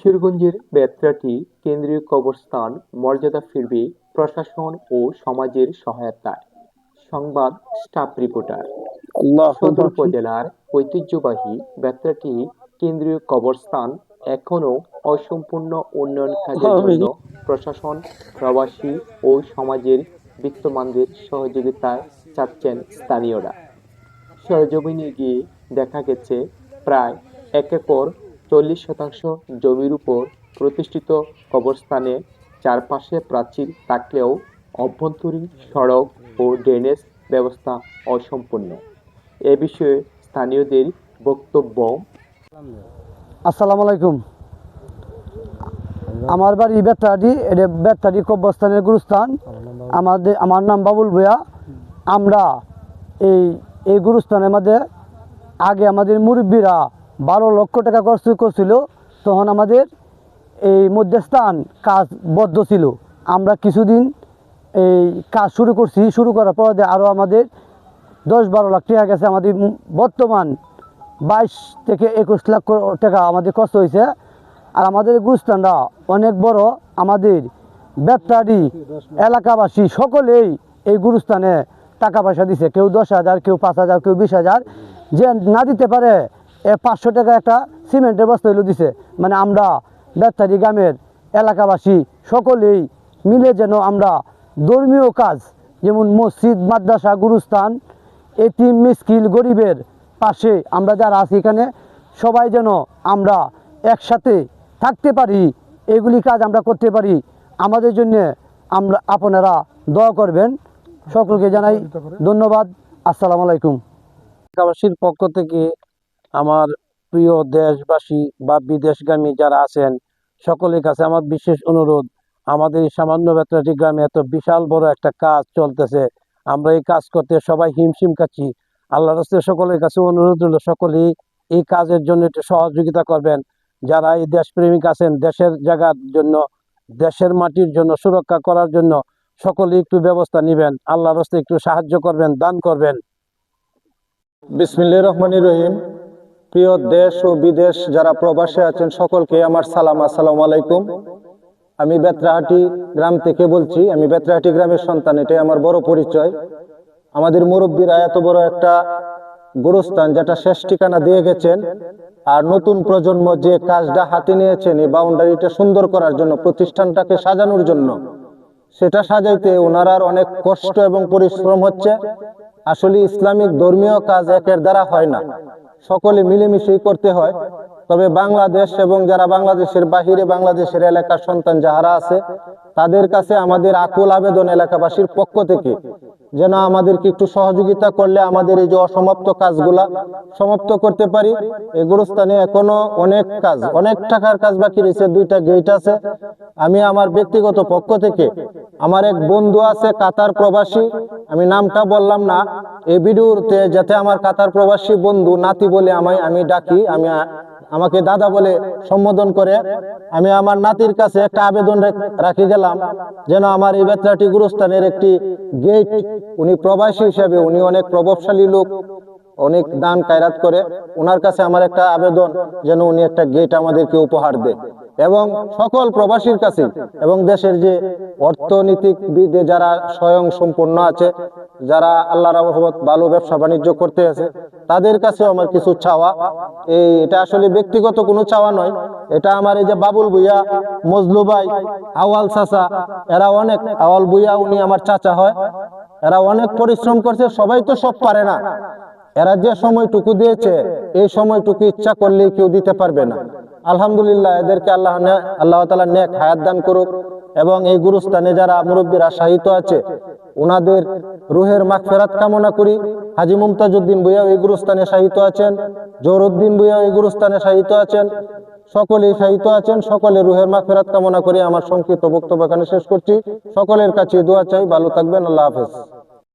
কিশোরগঞ্জের বেত্রাটি কেন্দ্রীয় কবরস্থান মর্যাদা ফিরবে প্রশাসন ও সমাজের সহায়তায়। সংবাদ স্টাফ রিপোর্টার। সদর উপজেলার ঐতিহ্যবাহী বেত্রাটি কেন্দ্রীয় কবরস্থান এখনও অসম্পূর্ণ উন্নয়ন কাজের জন্য প্রশাসন প্রবাসী ও সমাজের বিত্তমানদের সহযোগিতায় চাচ্ছেন স্থানীয়রা। সরজমিনে গিয়ে দেখা গেছে প্রায় এক একর চল্লিশ শতাংশ জমির উপর প্রতিষ্ঠিত কবরস্থানে চারপাশে প্রাচীর থাকলেও অভ্যন্তরীণ সড়ক ও ড্রেনেজ ব্যবস্থা অসম্পূর্ণ। এ বিষয়ে স্থানীয়দের বক্তব্য। আসসালামু আলাইকুম। আমার বাড়ি বেতারি এটা বেতারি কবরস্থানের গুরুস্থান। আমাদের, আমার নাম বাবুল ভুয়া আমরা এই এই গুরুস্থানের মধ্যে আগে আমাদের মুরব্বীরা বারো লক্ষ টাকা খরচ করছিল, তখন আমাদের এই মধ্যস্থান কাজ বদ্ধ ছিল। আমরা কিছুদিন এই কাজ শুরু করছি। শুরু করার পর আরও আমাদের দশ বারো লাখ টাকা গেছে। আমাদের বর্তমান বাইশ থেকে একুশ লাখ টাকা আমাদের খরচ হয়েছে। আর আমাদের এই গুরুস্থানটা অনেক বড় আমাদের বেত্তারি এলাকাবাসী সকলেই এই গুরুস্থানে টাকা পয়সা দিছে। কেউ দশ হাজার, কেউ পাঁচ হাজার, কেউ বিশ হাজার। যে না দিতে পারে পাঁচশো টাকা একটা সিমেন্টের বস্তা হইল দিছে। মানে আমরা বেত্তারি গ্রামের এলাকাবাসী সকলেই মিলে যেন আমরা ধর্মীয় কাজ যেমন মসজিদ মাদ্রাসা গুরুস্থান এতিম মিসকিল গরিবের পাশে আমরা যারা আছি এখানে সবাই যেন আমরা একসাথে থাকতে পারি এগুলি কাজ আমরা করতে পারি। আমাদের জন্য আমরা আপনারা দয়া করবেন। সকলকে জানাই ধন্যবাদ। আসসালামু আলাইকুম। এলাকাবাসীর পক্ষ থেকে আমার প্রিয় দেশবাসী বা বিদেশগামী যারা আছেন, সকলের কাছে আমার বিশেষ অনুরোধ, আমাদের এই সামান্য বেত্রাটি গ্রামে এত বিশাল বড় একটা কাজ চলতেছে। আমরা এই কাজ করতে সবাই হিমশিম খাচ্ছি। আল্লাহ রাস্তে সকলের কাছে অনুরোধ হলো সকলেই এই কাজের জন্য একটু সহযোগিতা করবেন। যারা এই দেশপ্রেমিক আছেন, দেশের জায়গার জন্য, দেশের মাটির জন্য, সুরক্ষা করার জন্য, সকলেই একটু ব্যবস্থা নেবেন। আল্লাহ রাস্তে একটু সাহায্য করবেন, দান করবেন। বিসমিল্লাহির রহমানির রহিম। প্রিয় দেশ ও বিদেশ যারা প্রবাসে আছেন সকলকে আমার সালাম, আসসালামু আলাইকুম। আমি বেত্রাহাটি গ্রাম থেকে বলছি। আমি বেত্রাহাটি গ্রামের সন্তান, এটাই আমার বড় পরিচয়। আমাদের মুরব্বীরা এত বড় একটা গুরুস্থান যেটা শেষ ঠিকানা দিয়ে গেছেন আর নতুন প্রজন্ম যে কাজটা হাতে নিয়েছেন, এই বাউন্ডারিটা সুন্দর করার জন্য, প্রতিষ্ঠানটাকে সাজানোর জন্য, সেটা সাজাইতে ওনারার অনেক কষ্ট এবং পরিশ্রম হচ্ছে। আসলে ইসলামিক ধর্মীয় কাজ একের দ্বারা হয় না। সকলে মিলেমিশেই করতে হয়। তবে বাংলাদেশ এবং যারা বাংলাদেশের বাহিরে বাংলাদেশের এলাকার সন্তান যাহারা আছে, তাদের কাছে আমাদের আকুল আবেদন এলাকাবাসীর পক্ষ থেকে যেন আমাদেরকে একটু সহযোগিতা করলে আমাদের এই যে অসমাপ্ত কাজগুলা সমাপ্ত করতে পারি। এই গুরুস্থানে এখনও অনেক কাজ, অনেক টাকার কাজ বাকি রয়েছে, দুইটা গেট আছে। আমি আমার ব্যক্তিগত পক্ষ থেকে আমার এক বন্ধু আছে, কাতার প্রবাসী আমি নামটা বললাম না। এই ভিডিওতে যাতে আমার কাতার প্রবাসী বন্ধু, নাতি বলে আমায় আমি ডাকি, আমি আমাকে দাদা বলে সম্বোধন করে, আমি আমার নাতির কাছে একটা আবেদন রেখ- গেলাম, যেন আমার এই বেত্রাটি গুরুস্থানের একটি গেট। উনি প্রবাসী হিসেবে, উনি অনেক প্রভাবশালী লোক, অনেক দান কায়রাত করে ওনার কাছে আমার একটা আবেদন, যেন উনি একটা গেট আমাদেরকে উপহার দেয়। এবং সকল প্রবাসীর কাছে এবং দেশের যে অর্থনৈতিক বিদে যারা স্বয়ং সম্পূর্ণ আছে, যারা আল্লাহ রহমত ভালো ব্যবসা বাণিজ্য করতে আছে, তাদের কাছেও আমার কিছু চাওয়া। এই, এটা আসলে ব্যক্তিগত কোনো চাওয়া নয়। এটা আমার এই যে বাবুল ভুইয়া, মজলু ভাই আওয়াল চাচা, এরা অনেক। আওয়াল ভুইয়া, উনি আমার চাচা হয়। এরা অনেক পরিশ্রম করছে, সবাই তো সব পারে না। এরা যে সময়টুকু দিয়েছে, এই সময়টুকু ইচ্ছা করলে কেউ দিতে পারবে না। আলহামদুলিল্লাহ, এদেরকে আল্লাহ আল্লাহ তালা নেক হায়াত দান করুক। এবং এই গুরুস্থানে যারা মুরব্বীরা সাহিত্য আছে ওনাদের রুহের মাগফেরাত কামনা করি। হাজি মুমতাজউদ্দিন ভুইয়া এই গুরুস্থানে সাহিত্য আছেন। জহরুদ্দিন ভুইয়া এই গুরুস্থানে সাহিত্য আছেন। সকলেই সাহিত্য আছেন সকলে রুহের মাগফেরাত কামনা করে। আমার সংক্ষিপ্ত বক্তব্য এখানে শেষ করছি। সকলের কাছে দোয়া চাই, ভালো থাকবেন, আল্লাহ হাফেজ।